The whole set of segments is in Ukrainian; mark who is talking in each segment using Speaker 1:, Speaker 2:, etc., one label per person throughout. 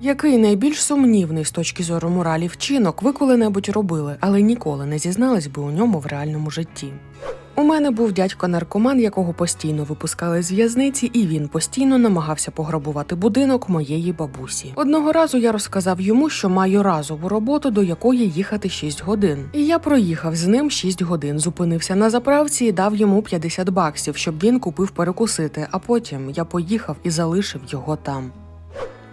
Speaker 1: Який найбільш сумнівний з точки зору моралі вчинок ви коли-небудь робили, але ніколи не зізнались би у ньому в реальному житті? У мене був дядько наркоман, якого постійно випускали з в'язниці, і він постійно намагався пограбувати будинок моєї бабусі. Одного разу я розказав йому, що маю разову роботу, до якої їхати 6 годин. І я проїхав з ним 6 годин, зупинився на заправці і дав йому 50 баксів, щоб він купив перекусити. А потім я поїхав і залишив його там.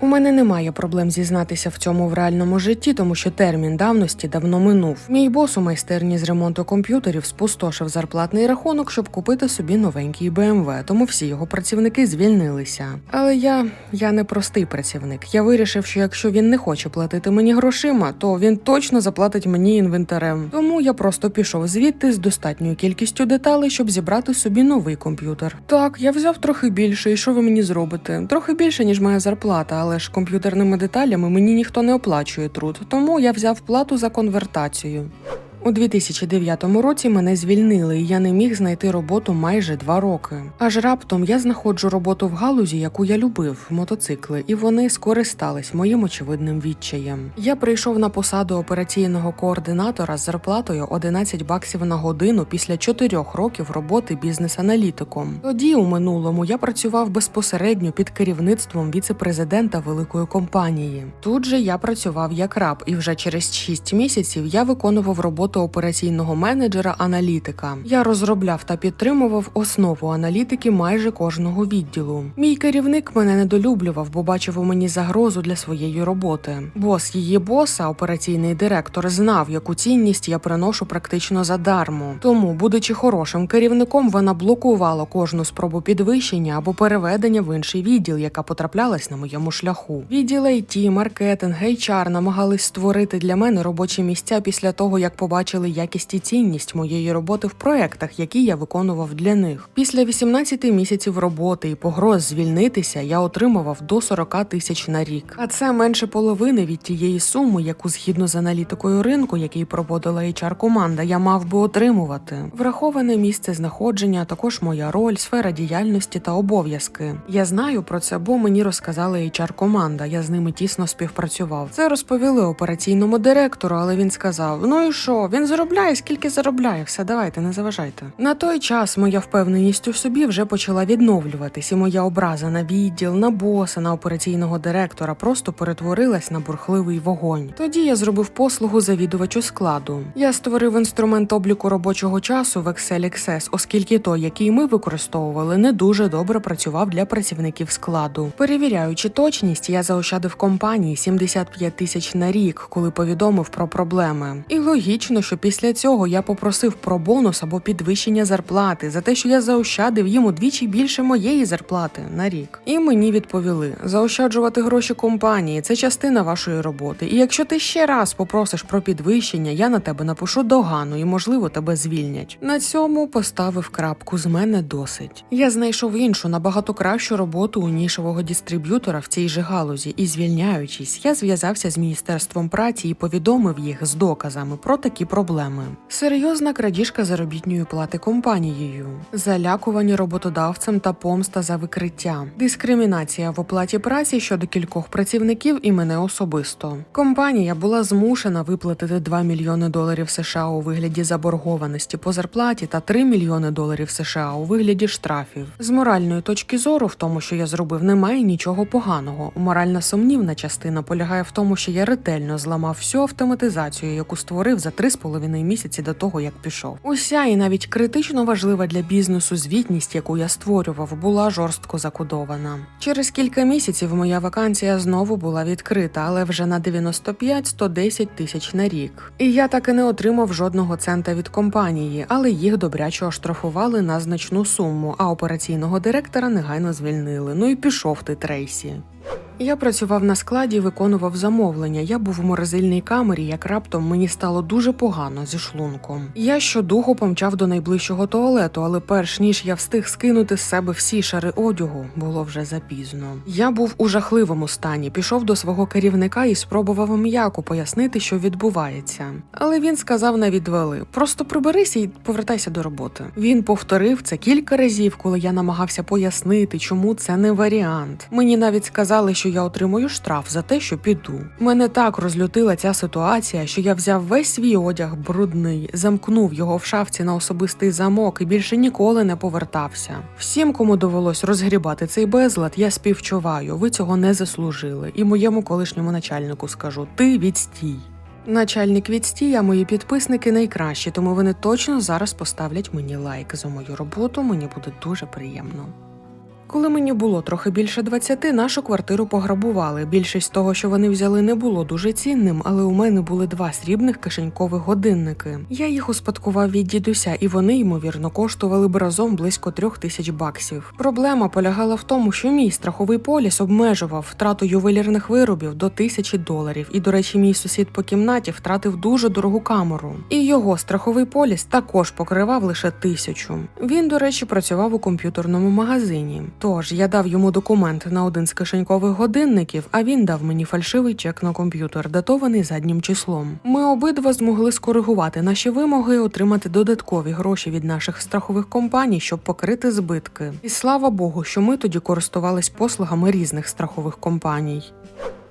Speaker 1: У мене немає проблем зізнатися в цьому в реальному житті, тому що термін давності давно минув. Мій бос у майстерні з ремонту комп'ютерів спустошив зарплатний рахунок, щоб купити собі новенький BMW, тому всі його працівники звільнилися. Але я, я не простий працівник. Я вирішив, що якщо він не хоче платити мені грошима, то він точно заплатить мені інвентарем. Тому я просто пішов звідти з достатньою кількістю деталей, щоб зібрати собі новий комп'ютер. Так, я взяв трохи більше, і що ви мені зробите? Трохи більше, ніж моя зарплата, але ж комп'ютерними деталями мені ніхто не оплачує труд, тому я взяв плату за конвертацію. У 2009 році мене звільнили, і я не міг знайти роботу майже два роки. Аж раптом я знаходжу роботу в галузі, яку я любив мотоцикли, і вони скористались моїм очевидним відчаєм. Я прийшов на посаду операційного координатора з зарплатою 11 баксів на годину після чотирьох років роботи бізнес-аналітиком. Тоді, у минулому, я працював безпосередньо під керівництвом віце-президента великої компанії. Тут же я працював як раб, і вже через 6 місяців я виконував роботу операційного менеджера аналітика. Я розробляв та підтримував основу аналітики майже кожного відділу. Мій керівник мене недолюблював, бо бачив у мені загрозу для своєї роботи. Бос її боса, операційний директор, знав, яку цінність я приношу практично задармо. Тому, будучи хорошим керівником, вона блокувала кожну спробу підвищення або переведення в інший відділ, яка потраплялась на моєму шляху. Відділ IT, маркетинг, HR намагались створити для мене робочі місця після того, як побачили якість і цінність моєї роботи в проектах, які я виконував для них. Після 18 місяців роботи і погроз звільнитися я отримував до 40 тисяч на рік. А це менше половини від тієї суми, яку згідно з аналітикою ринку, який проводила HR команда, я мав би отримувати. Враховане місце знаходження, також моя роль, сфера діяльності та обов'язки. Я знаю про це, бо мені розказала HR команда. Я з ними тісно співпрацював. Це розповіли операційному директору, але він сказав: Ну і що? Він заробляє, скільки заробляє. Все, давайте, не заважайте. На той час моя впевненість у собі вже почала відновлюватись, і моя образа на відділ, на боса, на операційного директора просто перетворилась на бурхливий вогонь. Тоді я зробив послугу завідувачу складу. Я створив інструмент обліку робочого часу в Excel XS, оскільки той, який ми використовували, не дуже добре працював для працівників складу. Перевіряючи точність, я заощадив компанії 75 тисяч на рік, коли повідомив про проблеми. І логічно, що після цього я попросив про бонус або підвищення зарплати за те, що я заощадив їм удвічі більше моєї зарплати на рік. І мені відповіли: заощаджувати гроші компанії це частина вашої роботи. І якщо ти ще раз попросиш про підвищення, я на тебе напишу догану і, можливо, тебе звільнять. На цьому поставив крапку. З мене досить. Я знайшов іншу набагато кращу роботу у нішового дистриб'ютора в цій же галузі, і звільняючись, я зв'язався з міністерством праці і повідомив їх з доказами про такі проблеми. Серйозна крадіжка заробітної плати компанією, залякування роботодавцем та помста за викриття, дискримінація в оплаті праці щодо кількох працівників і мене особисто. Компанія була змушена виплатити 2 мільйони доларів США у вигляді заборгованості по зарплаті та 3 мільйони доларів США у вигляді штрафів. З моральної точки зору, в тому, що я зробив, немає нічого поганого. Моральна сумнівна частина полягає в тому, що я ретельно зламав всю автоматизацію, яку створив за 3,5 місяці до того, як пішов. Уся і навіть критично важлива для бізнесу звітність, яку я створював, була жорстко закодована. Через кілька місяців моя вакансія знову була відкрита, але вже на 95-110 тисяч на рік. І я так і не отримав жодного цента від компанії, але їх добряче оштрафували на значну суму, а операційного директора негайно звільнили. Ну і пішов ти Трейсі. Я працював на складі, виконував замовлення. Я був у морозильній камері, як раптом мені стало дуже погано зі шлунком. Я щодуху помчав до найближчого туалету, але перш ніж я встиг скинути з себе всі шари одягу, було вже запізно. Я був у жахливому стані, пішов до свого керівника і спробував м'яко пояснити, що відбувається. Але він сказав на відвели: просто приберися і повертайся до роботи. Він повторив це кілька разів, коли я намагався пояснити, чому це не варіант. Мені навіть сказали, що я отримую штраф за те, що піду. Мене так розлютила ця ситуація, що я взяв весь свій одяг брудний, замкнув його в шафці на особистий замок і більше ніколи не повертався. Всім, кому довелось розгрібати цей безлад, я співчуваю. Ви цього не заслужили. І моєму колишньому начальнику скажу: ти відстій. Начальник відстій, а мої підписники найкращі, тому вони точно зараз поставлять мені лайк за мою роботу. Мені буде дуже приємно. Коли мені було трохи більше 20, нашу квартиру пограбували. Більшість того, що вони взяли, не було дуже цінним, але у мене були два срібних кишенькових годинники. Я їх успадкував від дідуся, і вони, ймовірно, коштували б разом близько трьох тисяч баксів. Проблема полягала в тому, що мій страховий поліс обмежував втрату ювелірних виробів до тисячі доларів. І, до речі, мій сусід по кімнаті втратив дуже дорогу камеру. І його страховий поліс також покривав лише тисячу. Він, до речі, працював у комп'ютерному магазині. Тож я дав йому документ на один з кишенькових годинників, а він дав мені фальшивий чек на комп'ютер, датований заднім числом. Ми обидва змогли скоригувати наші вимоги і отримати додаткові гроші від наших страхових компаній, щоб покрити збитки. І слава Богу, що ми тоді користувались послугами різних страхових компаній.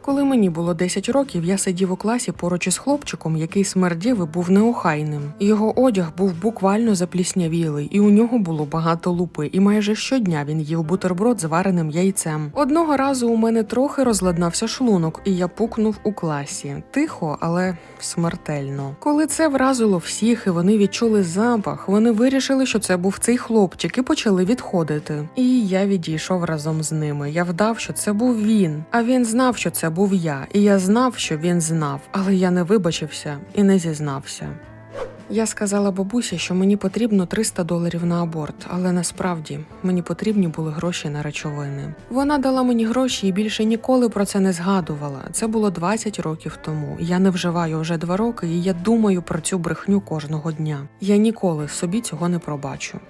Speaker 1: Коли мені було 10 років, я сидів у класі поруч із хлопчиком, який смердів і був неохайним. Його одяг був буквально запліснявілий, і у нього було багато лупи, і майже щодня він їв бутерброд з вареним яйцем. Одного разу у мене трохи розладнався шлунок, і я пукнув у класі. Тихо, але смертельно. Коли це вразило всіх, і вони відчули запах, вони вирішили, що це був цей хлопчик, і почали відходити. І я відійшов разом з ними. Я вдав, що це був він. А він знав, що це був я, і я знав, що він знав, але я не вибачився і не зізнався. Я сказала бабусі, що мені потрібно 300 доларів на аборт, але насправді мені потрібні були гроші на речовини. Вона дала мені гроші і більше ніколи про це не згадувала. Це було 20 років тому. Я не вживаю вже два роки, і я думаю про цю брехню кожного дня. Я ніколи собі цього не пробачу.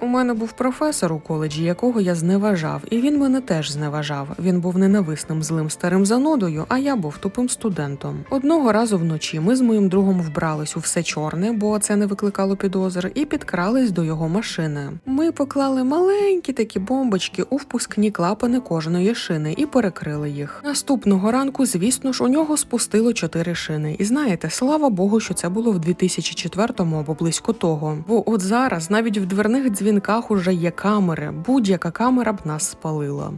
Speaker 1: У мене був професор у коледжі, якого я зневажав, і він мене теж зневажав. Він був ненависним злим старим занудою, а я був тупим студентом. Одного разу вночі ми з моїм другом вбрались у все чорне, бо це не викликало підозр, і підкрались до його машини. Ми поклали маленькі такі бомбочки у впускні клапани кожної шини і перекрили їх. Наступного ранку, звісно ж, у нього спустило чотири шини. І знаєте, слава Богу, що це було в 2004-му або близько того. Бо от зараз навіть в дверних дзвінках уже є камери. Будь-яка камера б нас спалила.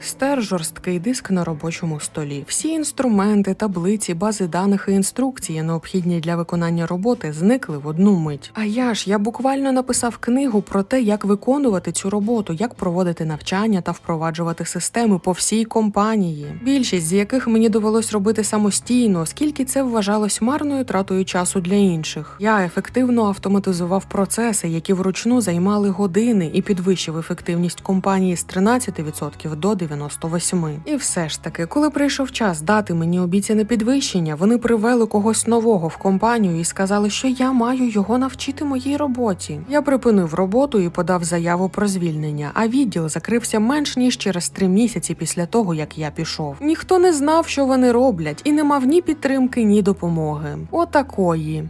Speaker 1: Стер жорсткий диск на робочому столі. Всі інструменти, таблиці, бази даних і інструкції, необхідні для виконання роботи, зникли в одну мить. А я ж я буквально написав книгу про те, як виконувати цю роботу, як проводити навчання та впроваджувати системи по всій компанії. Більшість з яких мені довелось робити самостійно, оскільки це вважалось марною тратою часу для інших. Я ефективно автоматизував процеси, які вручну займали години, і підвищив ефективність компанії з 13% до 98%. І все ж таки, коли прийшов час дати мені обіцяне підвищення, вони привели когось нового в компанію і сказали, що я маю його навчити моїй роботі. Я припинив роботу і подав заяву про звільнення, а відділ закрився менш ніж через три місяці після того, як я пішов. Ніхто не знав, що вони роблять, і не мав ні підтримки, ні допомоги. Отакої.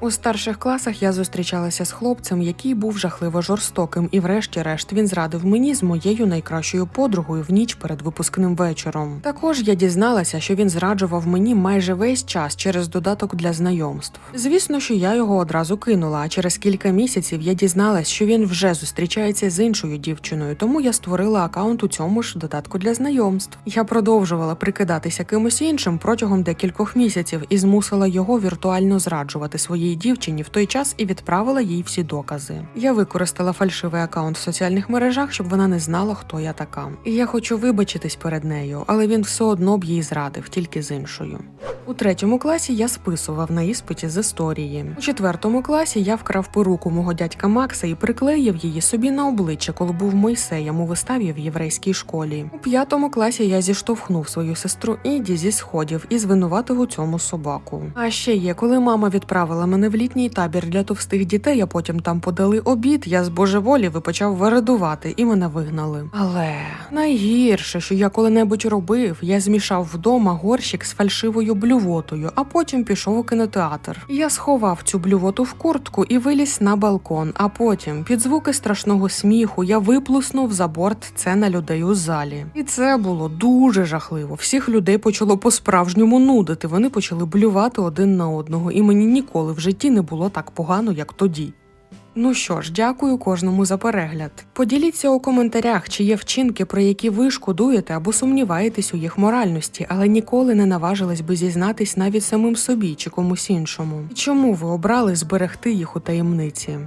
Speaker 1: У старших класах я зустрічалася з хлопцем, який був жахливо жорстоким, і врешті-решт він зрадив мені з моєю найкращою подругою в ніч перед випускним вечором. Також я дізналася, що він зраджував мені майже весь час через додаток для знайомств. Звісно, що я його одразу кинула, а через кілька місяців я дізналась, що він вже зустрічається з іншою дівчиною, тому я створила акаунт у цьому ж додатку для знайомств. Я продовжувала прикидатися кимось іншим протягом декількох місяців і змусила його віртуально зраджувати своїй дівчині в той час і відправила їй всі докази. Я використала фальшивий акаунт в соціальних мережах, щоб вона не знала, хто я така. І я хочу вибачитись перед нею, але він все одно б їй зрадив, тільки з іншою. У третьому класі я списував на іспиті з історії. У четвертому класі я вкрав перуку мого дядька Макса і приклеїв її собі на обличчя, коли був Мойсеєм у виставі в єврейській школі. У п'ятому класі я зіштовхнув свою сестру Іді зі сходів і звинуватив у цьому собаку. А ще є, коли мама відправила відправила мене в літній табір для товстих дітей, а потім там подали обід. Я з божеволів і почав вередувати, і мене вигнали. Але найгірше, що я коли-небудь робив, я змішав вдома горщик з фальшивою блювотою, а потім пішов у кінотеатр. Я сховав цю блювоту в куртку і виліз на балкон. А потім, під звуки страшного сміху, я виплуснув за борт це на людей у залі. І це було дуже жахливо. Всіх людей почало по-справжньому нудити. Вони почали блювати один на одного, і мені ніколи в житті не було так погано, як тоді. Ну що ж, дякую кожному за перегляд. Поділіться у коментарях, чи є вчинки, про які ви шкодуєте або сумніваєтесь у їх моральності, але ніколи не наважились би зізнатись навіть самим собі чи комусь іншому. І чому ви обрали зберегти їх у таємниці?